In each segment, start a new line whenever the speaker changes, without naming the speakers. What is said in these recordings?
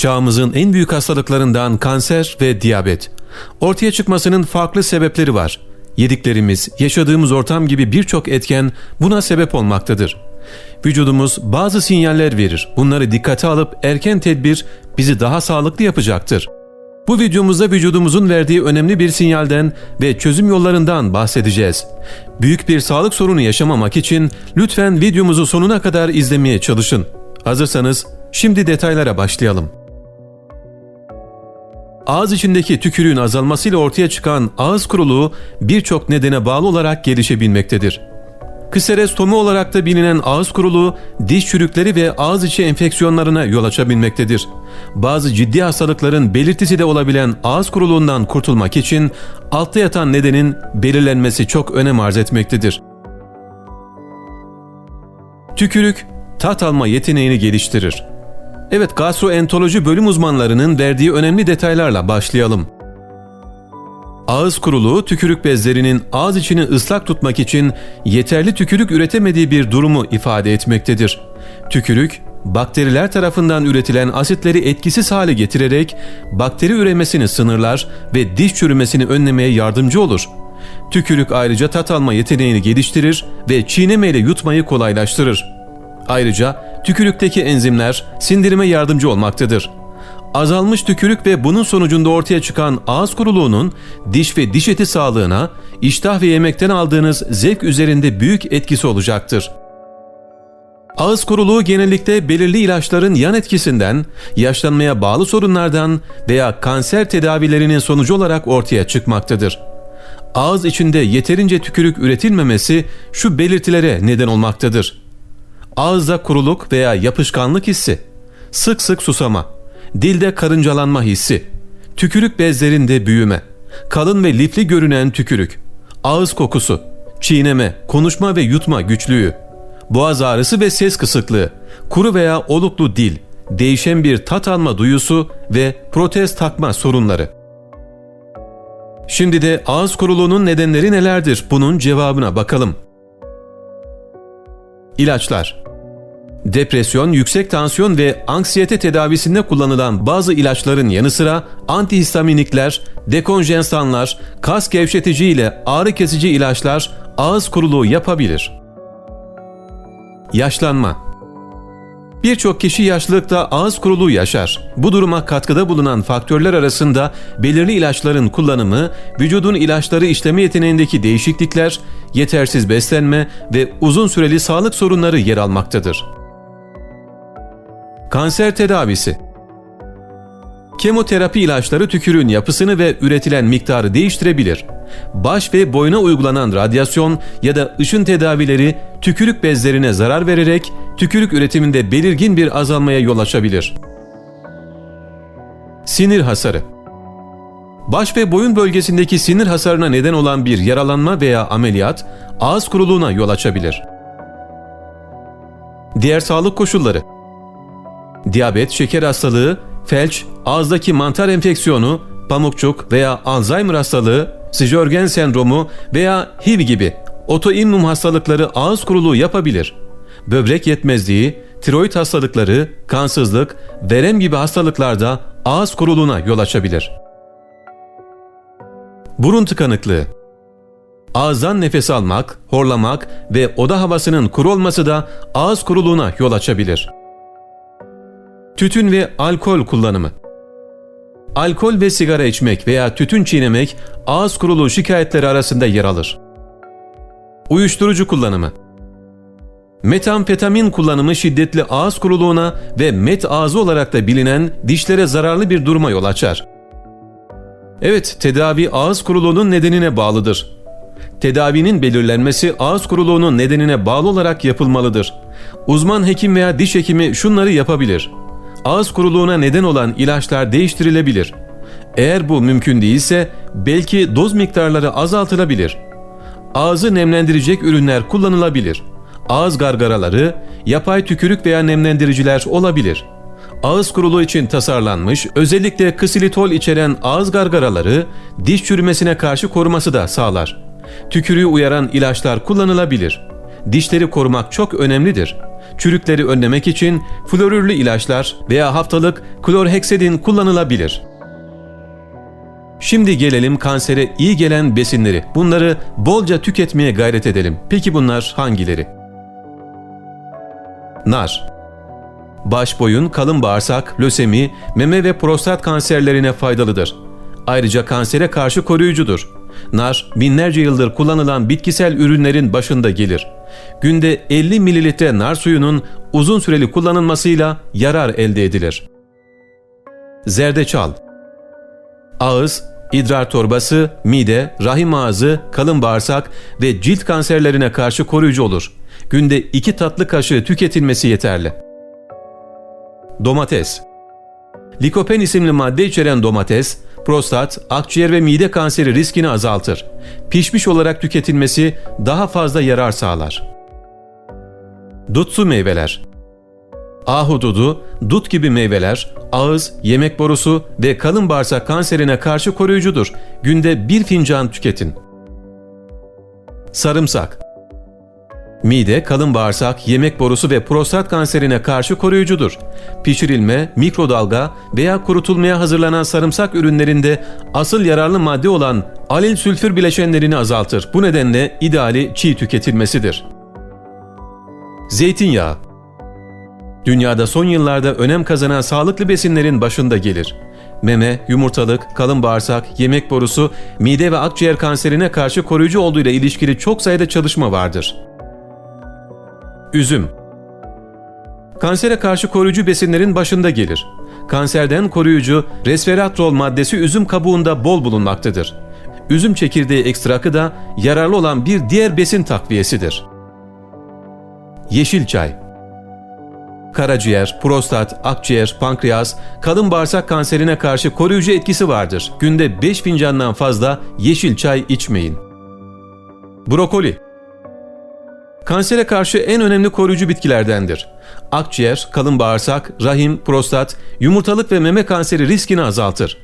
Çağımızın en büyük hastalıklarından kanser ve diyabet. Ortaya çıkmasının farklı sebepleri var. Yediklerimiz, yaşadığımız ortam gibi birçok etken buna sebep olmaktadır. Vücudumuz bazı sinyaller verir. Bunları dikkate alıp erken tedbir bizi daha sağlıklı yapacaktır. Bu videomuzda vücudumuzun verdiği önemli bir sinyalden ve çözüm yollarından bahsedeceğiz. Büyük bir sağlık sorunu yaşamamak için lütfen videomuzu sonuna kadar izlemeye çalışın. Hazırsanız şimdi detaylara başlayalım. Ağız içindeki tükürüğün azalmasıyla ortaya çıkan ağız kuruluğu birçok nedene bağlı olarak gelişebilmektedir. Kserestomi olarak da bilinen ağız kuruluğu diş çürükleri ve ağız içi enfeksiyonlarına yol açabilmektedir. Bazı ciddi hastalıkların belirtisi de olabilen ağız kuruluğundan kurtulmak için altta yatan nedenin belirlenmesi çok önem arz etmektedir. Tükürük tat alma yeteneğini geliştirir. Evet gastroenteroloji bölüm uzmanlarının verdiği önemli detaylarla başlayalım. Ağız kuruluğu tükürük bezlerinin ağız içini ıslak tutmak için yeterli tükürük üretemediği bir durumu ifade etmektedir. Tükürük, bakteriler tarafından üretilen asitleri etkisiz hale getirerek bakteri üremesini sınırlar ve diş çürümesini önlemeye yardımcı olur. Tükürük ayrıca tat alma yeteneğini geliştirir ve çiğnemeyle yutmayı kolaylaştırır. Ayrıca tükürükteki enzimler sindirime yardımcı olmaktadır. Azalmış tükürük ve bunun sonucunda ortaya çıkan ağız kuruluğunun diş ve diş eti sağlığına, iştah ve yemekten aldığınız zevk üzerinde büyük etkisi olacaktır. Ağız kuruluğu genellikle belirli ilaçların yan etkisinden, yaşlanmaya bağlı sorunlardan veya kanser tedavilerinin sonucu olarak ortaya çıkmaktadır. Ağız içinde yeterince tükürük üretilmemesi şu belirtilere neden olmaktadır. Ağızda kuruluk veya yapışkanlık hissi, sık sık susama, dilde karıncalanma hissi, tükürük bezlerinde büyüme, kalın ve lifli görünen tükürük, ağız kokusu, çiğneme, konuşma ve yutma güçlüğü, boğaz ağrısı ve ses kısıklığı, kuru veya oluklu dil, değişen bir tat alma duyusu ve protez takma sorunları. Şimdi de ağız kuruluğunun nedenleri nelerdir? Bunun cevabına bakalım. İlaçlar Depresyon, yüksek tansiyon ve anksiyete tedavisinde kullanılan bazı ilaçların yanı sıra antihistaminikler, dekonjensanlar, kas gevşetici ile ağrı kesici ilaçlar ağız kuruluğu yapabilir. Yaşlanma Birçok kişi yaşlılıkta ağız kuruluğu yaşar. Bu duruma katkıda bulunan faktörler arasında belirli ilaçların kullanımı, vücudun ilaçları işleme yeteneğindeki değişiklikler, yetersiz beslenme ve uzun süreli sağlık sorunları yer almaktadır. Kanser tedavisi Kemoterapi ilaçları tükürüğün yapısını ve üretilen miktarı değiştirebilir. Baş ve boyuna uygulanan radyasyon ya da ışın tedavileri tükürük bezlerine zarar vererek tükürük üretiminde belirgin bir azalmaya yol açabilir. Sinir hasarı Baş ve boyun bölgesindeki sinir hasarına neden olan bir yaralanma veya ameliyat ağız kuruluğuna yol açabilir. Diğer sağlık koşulları Diyabet, şeker hastalığı, felç, ağızdaki mantar enfeksiyonu, pamukçuk veya Alzheimer hastalığı, Sjörgen sendromu veya HIV gibi otoimmün hastalıkları ağız kuruluğu yapabilir. Böbrek yetmezliği, tiroid hastalıkları, kansızlık, verem gibi hastalıklarda ağız kuruluğuna yol açabilir. Burun tıkanıklığı Ağızdan nefes almak, horlamak ve oda havasının kuru olması da ağız kuruluğuna yol açabilir. Tütün ve alkol kullanımı Alkol ve sigara içmek veya tütün çiğnemek ağız kuruluğu şikayetleri arasında yer alır. Uyuşturucu kullanımı Metamfetamin kullanımı şiddetli ağız kuruluğuna ve met ağzı olarak da bilinen dişlere zararlı bir duruma yol açar. Evet, tedavi ağız kuruluğunun nedenine bağlıdır. Tedavinin belirlenmesi ağız kuruluğunun nedenine bağlı olarak yapılmalıdır. Uzman hekim veya diş hekimi şunları yapabilir ağız kuruluğuna neden olan ilaçlar değiştirilebilir. Eğer bu mümkün değilse belki doz miktarları azaltılabilir. Ağzı nemlendirecek ürünler kullanılabilir. Ağız gargaraları, yapay tükürük veya nemlendiriciler olabilir. Ağız kuruluğu için tasarlanmış, özellikle ksilitol içeren ağız gargaraları diş çürümesine karşı koruması da sağlar. Tükürüğü uyaran ilaçlar kullanılabilir. Dişleri korumak çok önemlidir. Çürükleri önlemek için florürlü ilaçlar veya haftalık klorheksedin kullanılabilir. Şimdi gelelim kansere iyi gelen besinleri. Bunları bolca tüketmeye gayret edelim. Peki bunlar hangileri? Nar Baş boyun, kalın bağırsak, lösemi, meme ve prostat kanserlerine faydalıdır. Ayrıca kansere karşı koruyucudur. Nar, binlerce yıldır kullanılan bitkisel ürünlerin başında gelir. Günde 50 mililitre nar suyunun uzun süreli kullanılmasıyla yarar elde edilir. Zerdeçal Ağız, idrar torbası, mide, rahim ağzı, kalın bağırsak ve cilt kanserlerine karşı koruyucu olur. Günde 2 tatlı kaşığı tüketilmesi yeterli. Domates Likopen isimli madde içeren domates, prostat, akciğer ve mide kanseri riskini azaltır. Pişmiş olarak tüketilmesi daha fazla yarar sağlar. Dutsu meyveler Ahududu, dut gibi meyveler, ağız, yemek borusu ve kalın bağırsak kanserine karşı koruyucudur. Günde bir fincan tüketin. Sarımsak Mide, kalın bağırsak, yemek borusu ve prostat kanserine karşı koruyucudur. Pişirilme, mikrodalga veya kurutulmaya hazırlanan sarımsak ürünlerinde asıl yararlı madde olan alil sülfür bileşenlerini azaltır. Bu nedenle ideali çiğ tüketilmesidir. Zeytinyağı Dünyada son yıllarda önem kazanan sağlıklı besinlerin başında gelir. Meme, yumurtalık, kalın bağırsak, yemek borusu, mide ve akciğer kanserine karşı koruyucu olduğu ile ilişkili çok sayıda çalışma vardır. Üzüm Kansere karşı koruyucu besinlerin başında gelir. Kanserden koruyucu resveratrol maddesi üzüm kabuğunda bol bulunmaktadır. Üzüm çekirdeği ekstrakı da yararlı olan bir diğer besin takviyesidir. Yeşil çay Karaciğer, prostat, akciğer, pankreas, kalın bağırsak kanserine karşı koruyucu etkisi vardır. Günde 5 fincandan fazla yeşil çay içmeyin. Brokoli Kansere karşı en önemli koruyucu bitkilerdendir. Akciğer, kalın bağırsak, rahim, prostat, yumurtalık ve meme kanseri riskini azaltır.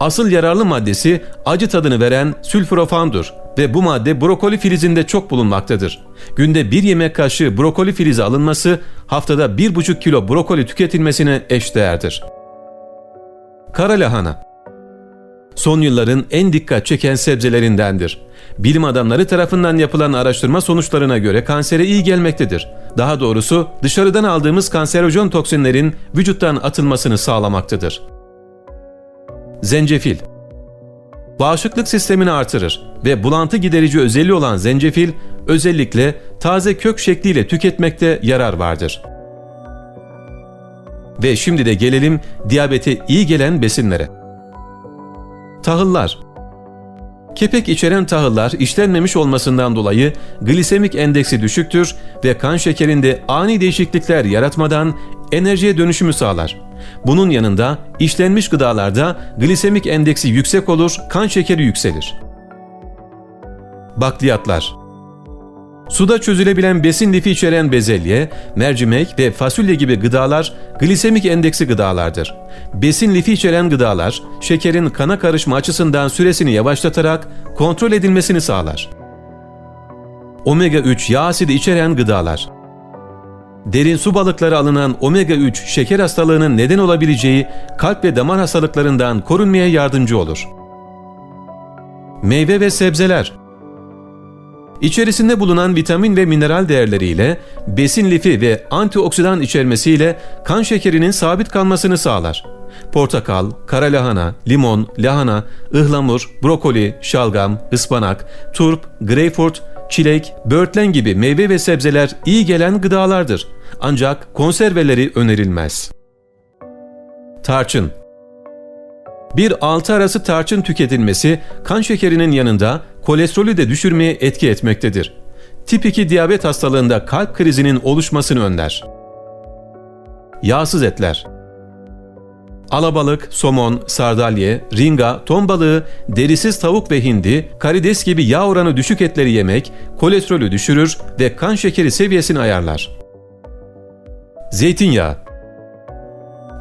Asıl yararlı maddesi acı tadını veren sülforafandur ve bu madde brokoli filizinde çok bulunmaktadır. Günde bir yemek kaşığı brokoli filizi alınması haftada 1,5 kilo brokoli tüketilmesine eşdeğerdir. Kara lahana son yılların en dikkat çeken sebzelerindendir. Bilim adamları tarafından yapılan araştırma sonuçlarına göre kansere iyi gelmektedir. Daha doğrusu dışarıdan aldığımız kanserojen toksinlerin vücuttan atılmasını sağlamaktadır. Zencefil Bağışıklık sistemini artırır ve bulantı giderici özelliği olan zencefil özellikle taze kök şekliyle tüketmekte yarar vardır. Ve şimdi de gelelim diyabete iyi gelen besinlere. Tahıllar Kepek içeren tahıllar işlenmemiş olmasından dolayı glisemik endeksi düşüktür ve kan şekerinde ani değişiklikler yaratmadan enerjiye dönüşümü sağlar. Bunun yanında işlenmiş gıdalarda glisemik endeksi yüksek olur, kan şekeri yükselir. Bakliyatlar Suda çözülebilen besin lifi içeren bezelye, mercimek ve fasulye gibi gıdalar glisemik endeksi gıdalardır. Besin lifi içeren gıdalar, şekerin kana karışma açısından süresini yavaşlatarak kontrol edilmesini sağlar. Omega 3 yağ asidi içeren gıdalar. Derin su balıkları alınan omega 3 şeker hastalığının neden olabileceği kalp ve damar hastalıklarından korunmaya yardımcı olur. Meyve ve sebzeler İçerisinde bulunan vitamin ve mineral değerleriyle, besin lifi ve antioksidan içermesiyle kan şekerinin sabit kalmasını sağlar. Portakal, kara lahana, limon, lahana, ıhlamur, brokoli, şalgam, ıspanak, turp, greyfurt, çilek, böğürtlen gibi meyve ve sebzeler iyi gelen gıdalardır. Ancak konserveleri önerilmez. Tarçın bir altı arası tarçın tüketilmesi kan şekerinin yanında kolesterolü de düşürmeye etki etmektedir. Tip 2 diyabet hastalığında kalp krizinin oluşmasını önler. Yağsız etler Alabalık, somon, sardalye, ringa, ton balığı, derisiz tavuk ve hindi, karides gibi yağ oranı düşük etleri yemek kolesterolü düşürür ve kan şekeri seviyesini ayarlar. Zeytinyağı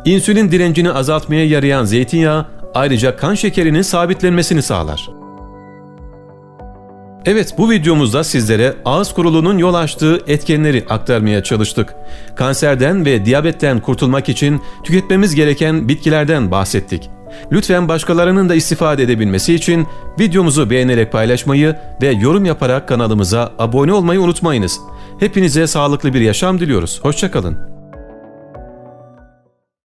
İnsülin direncini azaltmaya yarayan zeytinyağı ayrıca kan şekerinin sabitlenmesini sağlar. Evet bu videomuzda sizlere ağız kuruluğunun yol açtığı etkenleri aktarmaya çalıştık. Kanserden ve diyabetten kurtulmak için tüketmemiz gereken bitkilerden bahsettik. Lütfen başkalarının da istifade edebilmesi için videomuzu beğenerek paylaşmayı ve yorum yaparak kanalımıza abone olmayı unutmayınız. Hepinize sağlıklı bir yaşam diliyoruz. Hoşçakalın.